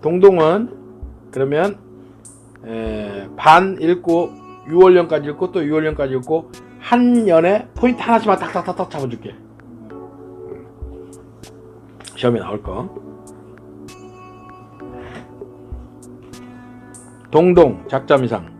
동동은 그러면 에, 반 읽고 6월령까지 읽고 또 6월령까지 읽고 한 년에 포인트 하나씩만 딱딱딱딱 잡아줄게. 시험에 나올 거. 동동 작자미상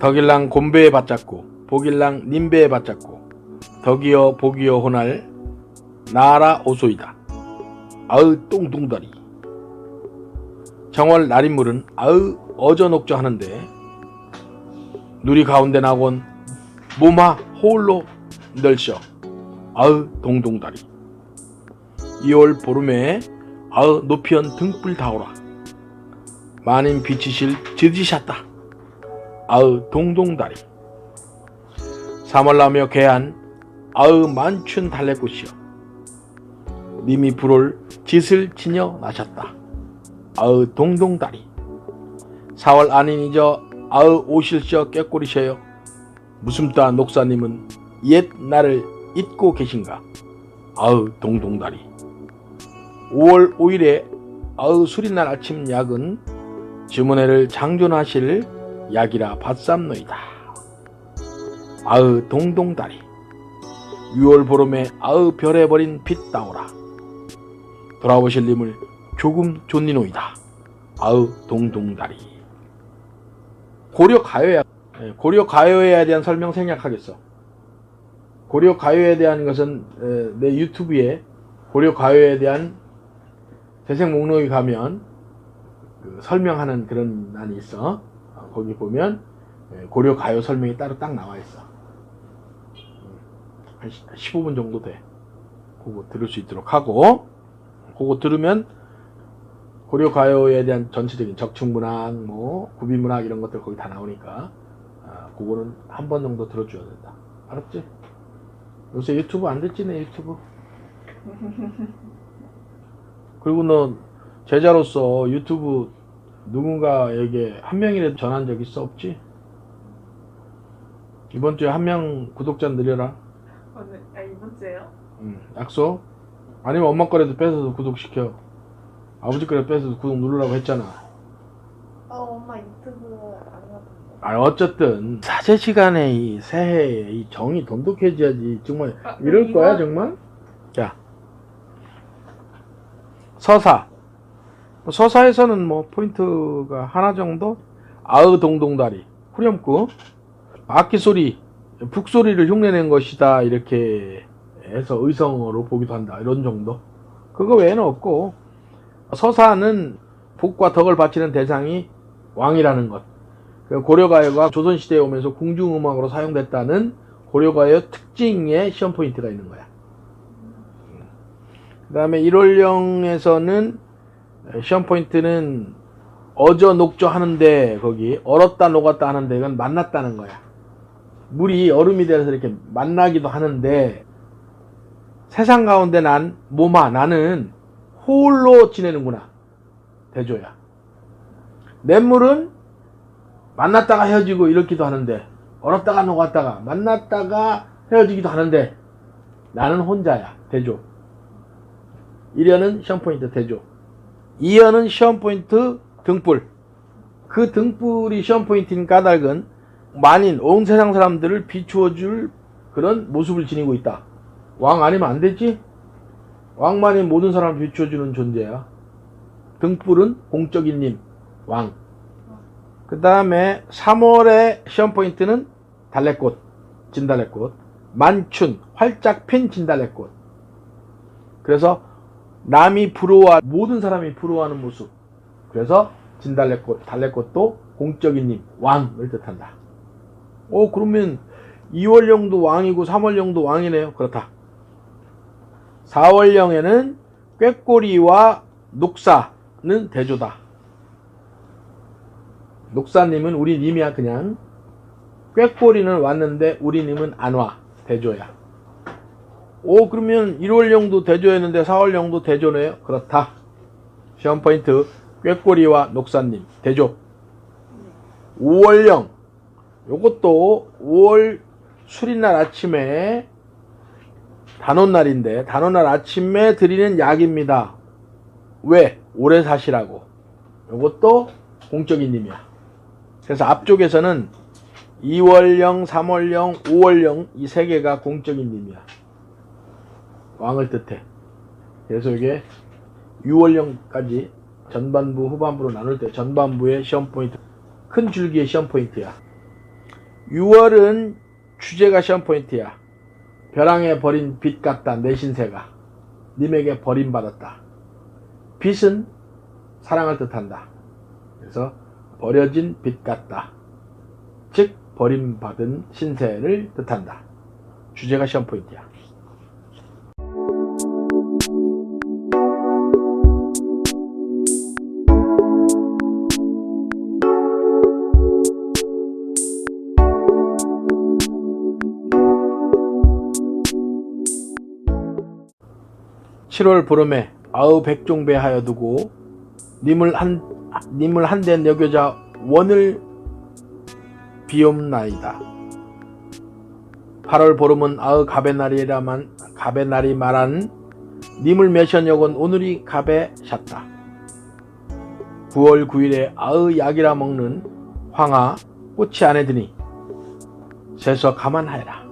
덕일랑 곰배에 받잡고 복일랑 님배에 받잡고 덕이여 복이여 호날 나라 오소이다 아으 똥둥다리 정월 날인물은 아으 어저녹저 하는데 누리 가운데 나곤 모마 홀로 널셔 아으 동동다리. 2월 보름에 아으 높이연 등불 다오라. 만인 비치실 지지셨다. 아으 동동다리. 3월 나며 개한 아으 만춘 달래꽃이여 님이 불올 짓을 지녀 나셨다 아으 동동다리. 4월 아닌이저 아으 오실셔 꾀꼬리셔요. 무슴따 녹사님은 옛 나를 잊고 계신가? 아으 동동다리. 5월 5일에 아으 수리날 아침 약은 주문회를 장존하실 약이라 받삼노이다. 아으 동동다리. 6월 보름에 아으 별에 버린 빛 따오라. 돌아오실 님을 조금 존니노이다. 아으 동동다리. 고려 가요야 예, 고려 가요에 대한 설명 생략하겠어. 고려 가요에 대한 것은 에, 내 유튜브에 고려 가요에 대한 재생 목록에 가면 그 설명하는 그런 난이 있어. 어, 거기 보면 에, 고려 가요 설명이 따로 딱 나와 있어. 음, 한 15분 정도 돼. 그거 들을 수 있도록 하고 그거 들으면 고려 가요에 대한 전체적인 적층문학, 뭐 구비문학 이런 것들 거기 다 나오니까 아, 그거는 한 번 정도 들어줘야 된다. 알았지? 요새 유튜브 안 듣지 내 유튜브. 그리고 너 제자로서 유튜브 누군가에게 한 명이라도 전한 적 있어 없지? 이번 주에 한 명 구독자 늘려라. 오늘 아 이번 주에요? 응, 약속. 아니면 엄마 거라도 뺏어서 구독시켜. 아버지 거라도 뺏어서 구독 누르라고 했잖아. 아 엄마 유튜브 안 하던데. 아 어쨌든 사제 시간에 이 새해에 이 정이 돈독해져야지 정말 아, 이럴 이거? 거야 정말? 자 서사 서사에서는 뭐 포인트가 하나 정도 아으 동동다리 후렴구 악기 소리 북소리를 흉내낸 것이다 이렇게 해서 의성어로 보기도 한다 이런 정도 그거 외에는 없고 서사는 복과 덕을 바치는 대상이 왕이라는 것그 고려가요가 조선시대에 오면서 궁중음악으로 사용됐다는 고려가요 특징의 시험 포인트가 있는 거야. 그 다음에 1월령에서는 시험 포인트는 어저 녹저 하는데 거기 얼었다 녹았다 하는데 이건 만났다는 거야. 물이 얼음이 돼서 이렇게 만나기도 하는데 세상 가운데 난 몸아 나는 홀로 지내는구나. 대조야. 냇물은 만났다가 헤어지고 이렇기도 하는데 얼었다가 녹았다가 만났다가 헤어지기도 하는데 나는 혼자야. 대조. 1연은 시험 포인트 대조. 2연은 시험 포인트 등불. 그 등불이 시험 포인트인 까닭은 만인 온 세상 사람들을 비추어 줄 그런 모습을 지니고 있다. 왕 아니면 안 되지 왕만이 모든 사람을 비추어 주는 존재야 등불은 공적인 님 왕 그 다음에 3월의 시험 포인트는 달래꽃, 진달래꽃, 만춘, 활짝 핀 진달래꽃. 그래서 남이 부러워, 모든 사람이 부러워하는 모습. 그래서 진달래꽃, 달래꽃도 공적인 님, 왕을 뜻한다. 오, 그러면 2월령도 왕이고 3월령도 왕이네요. 그렇다. 4월령에는 꾀꼬리와 녹사는 대조다. 녹사님은 우리 님이야 그냥. 꾀꼬리는 왔는데 우리 님은 안 와. 대조야. 오 그러면 1월령도 대조였는데 4월령도 대조네요? 그렇다. 시험 포인트. 꾀꼬리와 녹사님. 대조. 5월령. 요것도 5월 수리날 아침에 단오날인데 단오날 아침에 드리는 약입니다 왜? 오래 사시라고. 요것도 공적인 님이야. 그래서 앞쪽에서는 2월령, 3월령, 5월령 이 세 개가 공적인 님이야. 왕을 뜻해. 그래서 이게 6월령까지 전반부, 후반부로 나눌 때 전반부의 시험 포인트, 큰 줄기의 시험 포인트야. 6월은 주제가 시험 포인트야. 벼랑에 버린 빛 같다, 내 신세가. 님에게 버림받았다. 빛은 사랑을 뜻한다. 그래서 버려진 빛 같다. 즉, 버림받은 신세를 뜻한다. 주제가 시험 포인트야. 칠월 보름에 아우 백종배 하여 두고 님을 한 님을 한데 여겨자 원을 비옵나이다. 8월 보름은 아우 갑의 날이 말한 님을 매션역은 오늘이 갑에 셨다. 9월 9일에 아의 약이라 먹는 황하 꽃이 안에 드니 세서 가만하여라.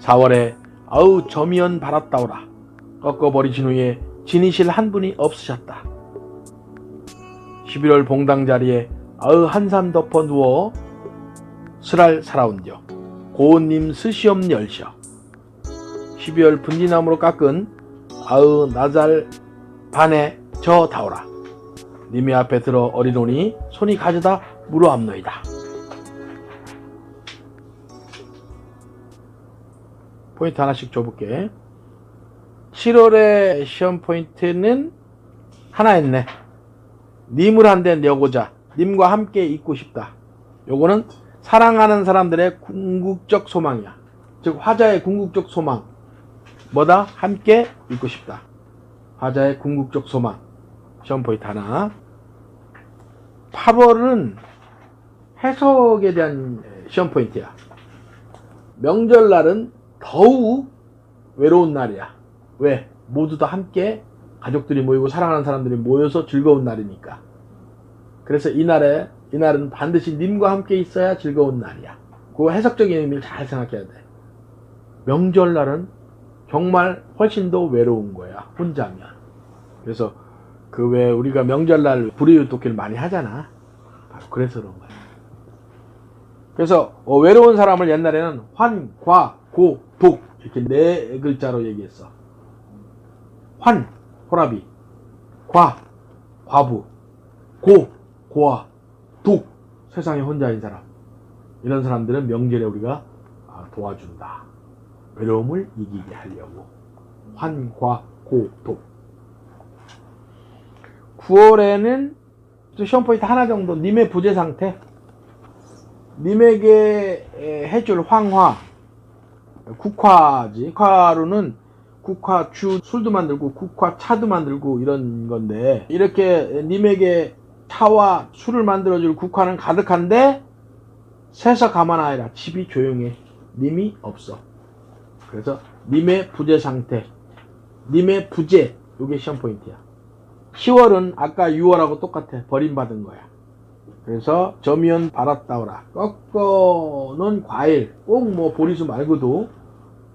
4월에 아우 점이연 바랐다오라. 꺾어버리신 후에 지니실 한 분이 없으셨다. 11월 봉당 자리에 아의 한삼 덮어 누워 슬알 살아온겨 고운님 스시엄 열셔. 12월 분지나무로 깎은 아의 나잘 반에 저 다오라. 님의 앞에 들어 어리노니 손이 가져다 물어암노이다. 포인트 하나씩 줘볼게 7월의 시험 포인트는 하나 있네. 님을 한데 내고자. 님과 함께 있고 싶다. 요거는 사랑하는 사람들의 궁극적 소망이야. 즉 화자의 궁극적 소망. 뭐다? 함께 있고 싶다. 화자의 궁극적 소망. 시험 포인트 하나. 8월은 해석에 대한 시험 포인트야. 명절날은 더욱 외로운 날이야. 왜? 모두 다 함께 가족들이 모이고 사랑하는 사람들이 모여서 즐거운 날이니까. 그래서 이날에, 이날은 반드시 님과 함께 있어야 즐거운 날이야. 그 해석적인 의미를 잘 생각해야 돼. 명절날은 정말 훨씬 더 외로운 거야. 혼자면. 그래서 그 왜 우리가 명절날 불이웃 돕기를 많이 하잖아. 바로 그래서 그런 거야. 그래서 어, 외로운 사람을 옛날에는 환, 과, 고, 독 이렇게 네 글자로 얘기했어. 환, 호라비, 과, 과부, 고, 고아, 독, 세상에 혼자인 사람. 이런 사람들은 명절에 우리가 아, 도와준다. 외로움을 이기게 하려고. 환, 과, 고, 독. 9월에는 또 시험 포인트 하나 정도, 님의 부재 상태. 님에게 에, 해줄 황화, 국화지. 국화로는 국화 주 술도 만들고 국화 차도 만들고 이런 건데 이렇게 님에게 차와 술을 만들어줄 국화는 가득한데 세서 가만하여라 집이 조용해. 님이 없어. 그래서 님의 부재 상태 님의 부재 요게 시험 포인트야. 10월은 아까 6월하고 똑같아. 버림받은 거야. 그래서 점이연 바랐다오라. 꺾어는 과일 꼭 뭐 보리수 말고도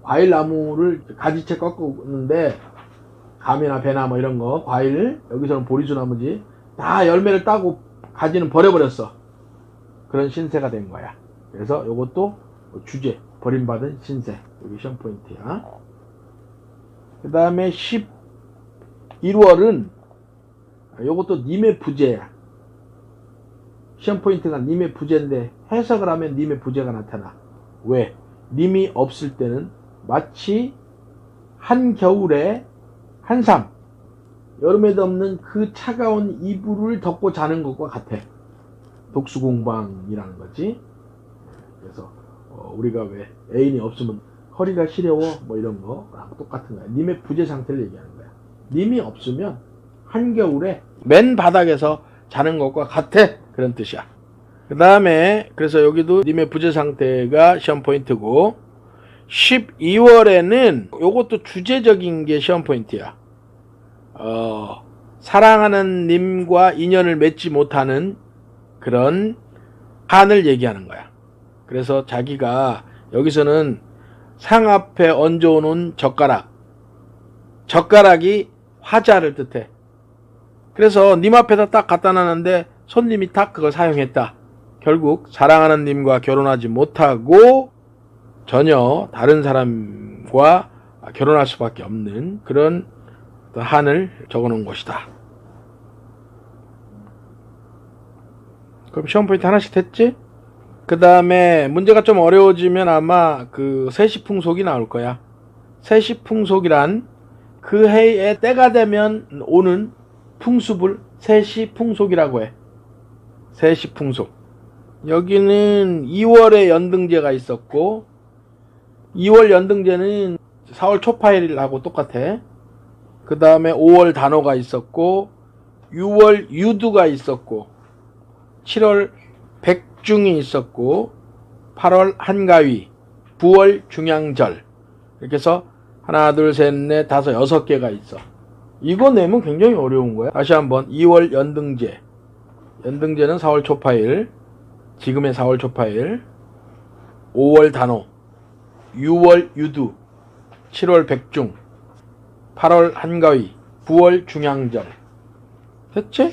과일 나무를 가지채 꺾었는데 감이나 배나 뭐 이런 거 과일 여기서는 보리수 나무지 다 열매를 따고 가지는 버려버렸어. 그런 신세가 된 거야. 그래서 요것도 주제 버림받은 신세. 여기 시험 포인트야. 그 다음에 11월은 요것도 님의 부재야 시험 포인트가 님의 부재인데 해석을 하면 님의 부재가 나타나. 왜? 님이 없을 때는 마치 한겨울에 한삼 여름에도 없는 그 차가운 이불을 덮고 자는 것과 같아. 독수공방이라는 거지. 그래서 어, 우리가 왜 애인이 없으면 허리가 시려워? 뭐 이런 거랑 똑같은 거야. 님의 부재 상태를 얘기하는 거야. 님이 없으면 한겨울에 맨 바닥에서 자는 것과 같아. 그런 뜻이야. 그 다음에 그래서 여기도 님의 부재 상태가 시험 포인트고 12월에는 요것도 주제적인 게 시험 포인트야. 어, 사랑하는 님과 인연을 맺지 못하는 그런 한을 얘기하는 거야. 그래서 자기가 여기서는 상 앞에 얹어놓은 젓가락, 젓가락이 화자를 뜻해. 그래서 님 앞에다 딱 갖다 놨는데 손님이 딱 그걸 사용했다. 결국 사랑하는 님과 결혼하지 못하고 전혀 다른 사람과 결혼할 수밖에 없는 그런 한을 적어 놓은 것이다. 그럼 시험 포인트 하나씩 됐지? 그 다음에 문제가 좀 어려워지면 아마 그 세시풍속이 나올 거야. 세시풍속이란 그 해의 때가 되면 오는 풍습을 세시풍속이라고 해. 세시풍속. 여기는 2월에 연등제가 있었고 2월 연등제는 4월 초파일하고 똑같아. 그 다음에 5월 단오가 있었고 6월 유두가 있었고 7월 백중이 있었고 8월 한가위 9월 중양절. 이렇게 해서 하나 둘 셋 넷 다섯 여섯 개가 있어. 이거 내면 굉장히 어려운 거야. 다시 한번 2월 연등제. 연등제는 4월 초파일 지금의 4월 초파일 5월 단오 6월 유두 7월 백중 8월 한가위 9월 중양절 됐지?